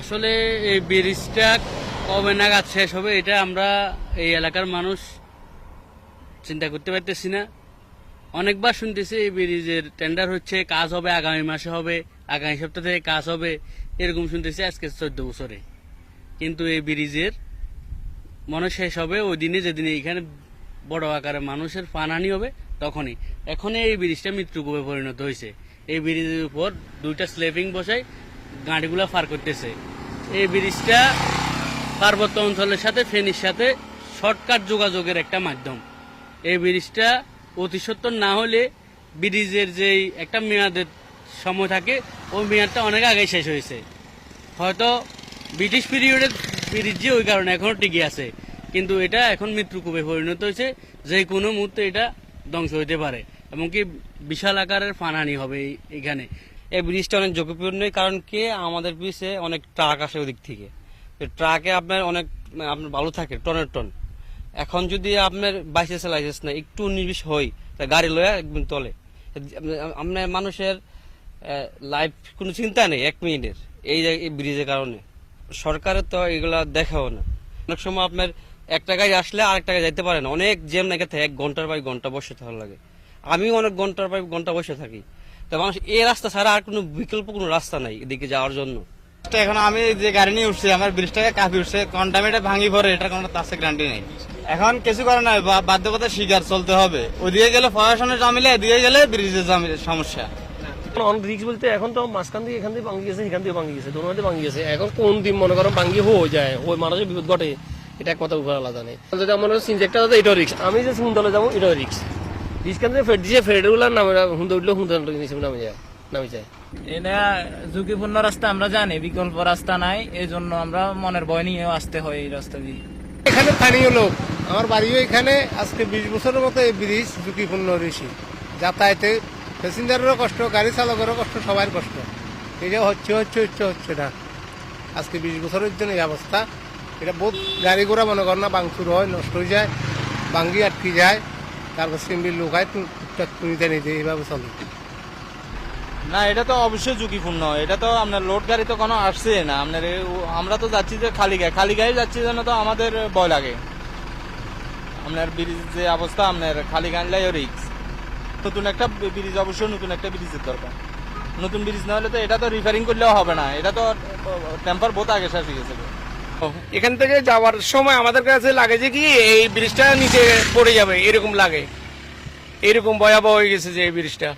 আসলে এই ব্রিজটা কবে নাগাদ শেষ হবে, এটা আমরা এই এলাকার মানুষ চিন্তা করতে পারতেছি না। অনেকবার শুনতেছি এই ব্রিজের টেন্ডার হচ্ছে, কাজ হবে, আগামী মাসে হবে, আগামী সপ্তাহ থেকে কাজ হবে, এরকম শুনতেছি আজকে চোদ্দ বছরে। কিন্তু এই ব্রিজের মনে শেষ হবে, ওই দিনে যেদিনে এখানে বড় আকারে মানুষের পানানি হবে, তখনই। এখনই এই ব্রিজটা মৃত্যুকূপে পরিণত হয়েছে। এই ব্রিজের উপর দুইটা স্লেপিং বসাই গাড়িগুলো পার করতেছে। এই ব্রিজটা পার্বত্য অঞ্চলের সাথে, ফেনীর সাথে শর্টকাট যোগাযোগের একটা মাধ্যম। এই ব্রিজটা অতি সত্তর না হলে ব্রিজের যেই একটা মেয়াদের সময় থাকে, ওই মেয়াদটা অনেক আগে শেষ হয়েছে। হয়তো ব্রিটিশ পিরিয়ডের ব্রিজ যে ওই কারণে এখনও টিকে আছে, কিন্তু এটা এখন মৃত্যুকূপে পরিণত হয়েছে। যে কোনো মুহূর্তে এটা ধ্বংস হইতে পারে এমনকি বিশাল আকারের ফানহানি হবে এখানে। এই ব্রিজটা অনেক ঝুঁকিপূর্ণ কারণ কি? আমাদের ব্রিজে অনেক ট্রাক আসে ওদিক থেকে। তো ট্রাকে আপনার অনেক, আপনার ভালো থাকে, টনের টন। এখন যদি আপনার বাইসেন্স লাইসেন্স না একটু নির্বিষ হই তা গাড়ি লয়ে একদম তলে। আপনার মানুষের লাইফ কোনো চিন্তা নেই, এক মিনিটের, এই এই ব্রিজের কারণে। সরকারের তো এগুলা দেখাও না। অনেক সময় আপনার একটা গাড়ি আসলে আরেকটা গাড়ি যাইতে পারে না। অনেক জ্যাম লেগে থাকে, এক ঘণ্টার পর ঘণ্টা বসে থাকা লাগে। আমি অনেক ঘণ্টার পর ঘণ্টা বসে থাকি। তো মানুষ এই রাস্তা ছাড়া আর কোনো বিকল্প কোনো রাস্তা নাই এদিকে যাওয়ার জন্য। তো এখন আমি যে গাড়ি নিয়ে উঠছি আমার ব্রিজটাকে কাপি উঠছে কোন টাইমে এটা ভাঙি পড়ে এটা কোনো তার গ্যারান্টি নেই। এখন কিছু করে নাই বা- বাধ্যকতা শিকার চলতে হবে। ওদিকে গেলে প্রশাসনের জামিলে এদিকে গেলে ব্রিজের জামিলে সমস্যা। অন রিক্স বলতে এখন তো মাঝখান দিয়ে এখান থেকে ভাঙ্গি গেছে এখান থেকে ভাঙ্গি গেছে দোনো ভাঙ্গি গেছে। এখন কোন দিন মনে করো ভাঙ্গি হয়ে যায় ওই মানুষের বিপদ ঘটে এটা এক কথা উপর আলাদা নেই। যদি মনে করো সিনজেক্টটা এটাও রিক্স আমি যে সুন্দরে যাব এটাও রিক্স কেন ফেট দিছে ফেটগুলো নামে হুন্দে উঠলে হুন্দে নামে যায় নামে যায়। এটা ঝুঁকিপূর্ণ রাস্তা আমরা জানি বিকল্প রাস্তা নাই এই জন্য আমরা মনের ভয় নিয়েও আসতে হয় এই রাস্তা দিয়ে। এখানে স্থানীয় লোক আমার বাড়িও এখানে আজকে বিশ বছরের মতো এই ব্রিজ ঝুঁকিপূর্ণ বেশি যাতায়াতে প্যাসেঞ্জারেরও কষ্ট গাড়ি চালকেরও কষ্ট সবার কষ্ট। এটা হচ্ছে হচ্ছে হচ্ছে হচ্ছে না। আজকে বিশ বছরের জন্য এই অবস্থা। এটা বহুত গাড়ি ঘোড়া মনে কর না বাংচুর হয় নষ্ট হয়ে যায় বাঙ্গি আটকে যায়। তারপর সিম্বি লোকায় টুকটাক তুলিতে নিতে এইভাবে চলে। না, এটা তো অবশ্যই ঝুঁকিপূর্ণ। এটা তো আপনার লোড গাড়ি তো কোনো আসছে না। আপনার আমরা তো যাচ্ছি যে খালি গায়ে খালি গায়ে যাচ্ছি জন্য তো আমাদের ভয় লাগে। আপনার ব্রিজ যে অবস্থা, আপনার খালি গান লাই রিক্স নতুন একটা ব্রিজ অবশ্যই নতুন একটা ব্রিজের দরকার। নতুন ব্রিজ না হলে তো এটা তো রিপেয়ারিং করলেও হবে না। এটা তো টেম্পার বহুত আগে শেষ হয়ে গেছে এখান থেকে যাওয়ার সময় আমাদের কাছে লাগে যে কি, এই ব্রিজটা নিচে পড়ে যাবে, এরকম লাগে। এরকম ভয়াবহ হয়ে গেছে যে এই ব্রিজটা।